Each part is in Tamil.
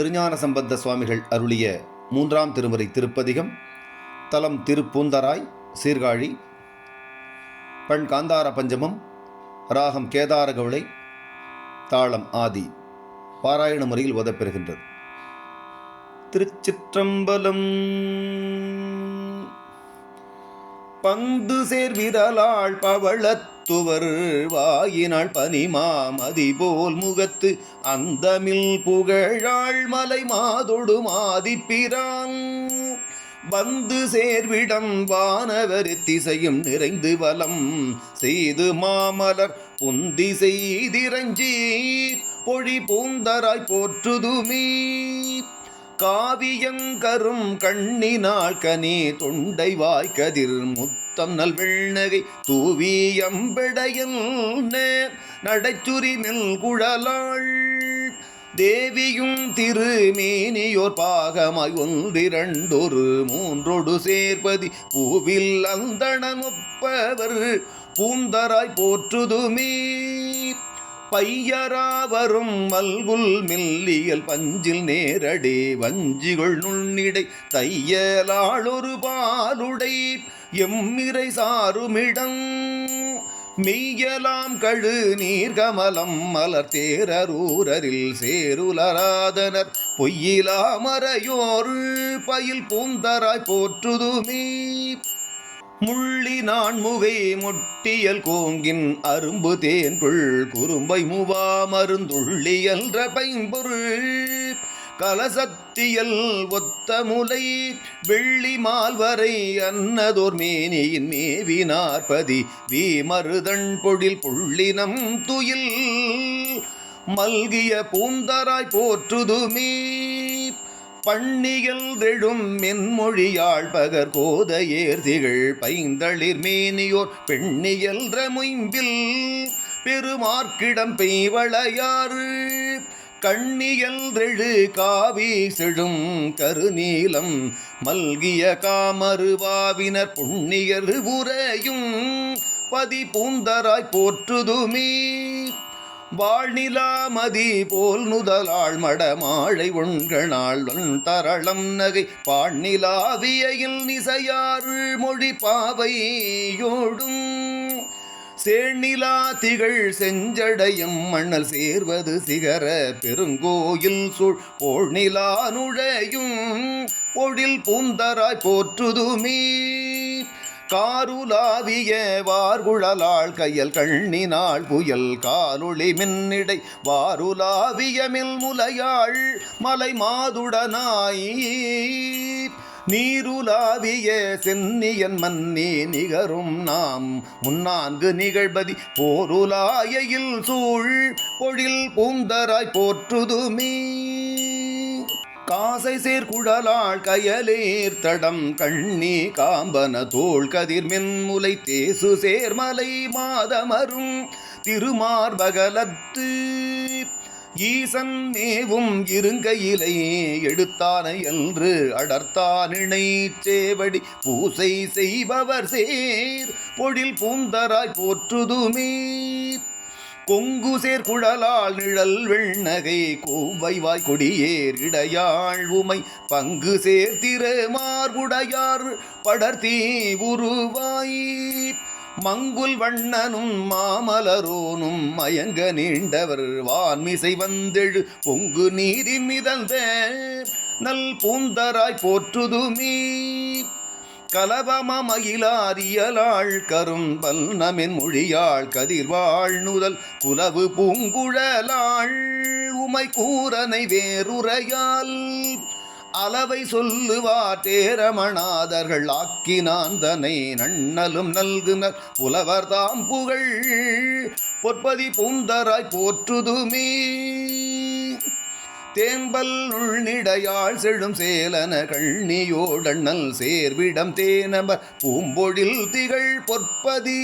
திருஞான சம்பந்த சுவாமிகள் அருளிய மூன்றாம் திருமுறை திருப்பதிகம் தலம் திருப்பூந்தராய் சீர்காழி பண் காந்தார பஞ்சமம் ராகம் கேதார கவுளை தாளம் ஆதி பாராயண முறையில் ஓதப்பெறுகின்றது. திருச்சிற்றம்பலம் பந்து சேர்விரலாள் பவளத்துவர் வாயினாள் பனிமாமதி போல் முகத்து அந்தமில் புகழாள் மலை மாதொடு மாதிப்பிரான். வந்து சேர்விடம் வானவர் திசையும் நிறைந்து வலம் செய்து மாமலர் உந்தி செய்திரஞ்சீர் பொழி பூந்தராய் போற்றுதுமே காவியங்கரும் கண்ணினால் கனி தொண்டை வாய்க்கதிர் முத்தம் நல் வெண்ணகை நடைச்சுரி நெல் குழலாள். தேவியும் திருமேனியோர் பாகமாய் ஒன்றிரண்டொரு மூன்றொடு சேர்ப்பதி பூவில் அந்தணமுப்பவர் பூந்தராய் போற்றுதுமே பையராவரும் மல்குல் மில்லியல் பஞ்சில் நேரடே வஞ்சிகள் நுண்ணிடை தையலாளொரு பாலுடை எம்மிரை சாருமிடம். மெய்யலாம் கழு நீர்கமலம் மலர் தேரரூரரில் சேருலராதனர் பொய்யிலாமறையோர் பயில் பூந்தராய் போற்றுதுமே. முள்ளி நான்முகை முட்டியல் கோங்கின் அரும்பு தேன்புள் குறும்பை முவா மருந்துள்ளியல்ற பைம்பொருள். கலசத்தியல் ஒத்த முலை வெள்ளி மால்வரை அன்னதோர் மேனியின் மேவி நாற்பதி வீமருதன் பொழில் புள்ளினம் துயில். மல்கிய பூந்தராய் போற்றுதுமே பண்ணிகள் தெழும் மென்மொழியாள் பகர் கோதையேர் திகழ் பைந்தளிர் மேனியோர் பெண்ணியல்ற முயம்பில் பெருமார்க்கிடம் பெய்வளையாறு. கண்ணியல் தெழு காவி செழும் கருநீலம் மல்கிய காமருவாவினர் புண்ணியர் உரையும் பதி பூந்தராய் போற்றுதுமே. வாழ்நிலாமதி போல் நுதலாள் மடமாழை உண்கணாள் தரளம் நகை. பாழ்நிலாவியையில் நிசையாறு மொழி பாவையோடும் சேநிலா திகழ் செஞ்சடையும் மண்ணல் சேர்வது சிகர பெருங்கோயில் சூழ். போழ்நிலா நுழையும் பொழில் பூந்தராய் போற்றுதுமே. காருலாவிய வார்குழலாள் கையல் கண்ணினாள் புயல் காலொளி மின்னிடை வாருலாவிய மில் முலையாள் மலை மாதுடனாய். நீருலாவிய சென்னியன் மன்னி நிகரும் நாம் முன்னான்கு நிகழ்பதி போருலாயில் சூழ். பொழில் பூந்தராய் போற்றுதுமே. காசை சேர்குழலாள் கயலேர் தடம் கண்ணி காம்பன தோல் கதிர் மென்முலை தேசு சேர்மலை மாதமரும் திருமார்பகலத்து ஈசன் மேவும் இருங்கையிலை எடுத்தானை என்று அடர்த்தானிணை சேவடி பூசை செய்பவர் சேர். பொழில் பூந்தராய் போற்றுதுமே. கொங்கு சேர்குழலால் நிழல் வெண்ணகை கோவைவாய் கொடியேர் இடையாள் உமை பங்கு சேர்த்திர மார்புடையார் படர்த்தீ உருவாய். மங்குல் வண்ணனும் மாமலரோனும் மயங்க நீண்டவர் வான்மிசை வந்தெழு பொங்கு நீரின் மிதந்த நல் பூந்தராய் போற்றுதுமே. கலபமயிலாரியலாள் கரும்பல் நமின் மொழியாள் கதிர்வாழ் நுதல் குலவு பூங்குழலாள் உமை கூரனை வேறுரையால் அளவை சொல்லுவார் தேரமணாதர்கள் ஆக்கினான் தனை நன்னலும் நல்குனர் புலவர் தாம் புகழ் பொற்பதி பூந்தராய் போற்றுதுமே. தேம்பல் உள்நிடையாள் செழும் சேலன கண்ணியோடண்ணல் சேர்விடம் தேனம பூம்பொழில் திகழ் பொற்பதி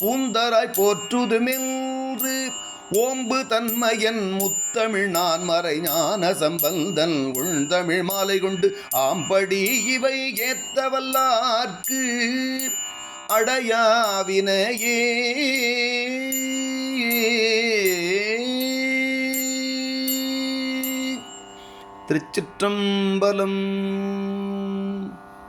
பூந்தராய் போற்றுதுமென்று ஓம்பு தன்மையன் முத்தமிழ் நான் மறை ஞான சம்பந்தன் உள்தமிழ் மாலை கொண்டு ஆம்படி இவை ஏத்தவல்லார்க்கு அடையாவினையே திருச்சிற்றம்பலம்.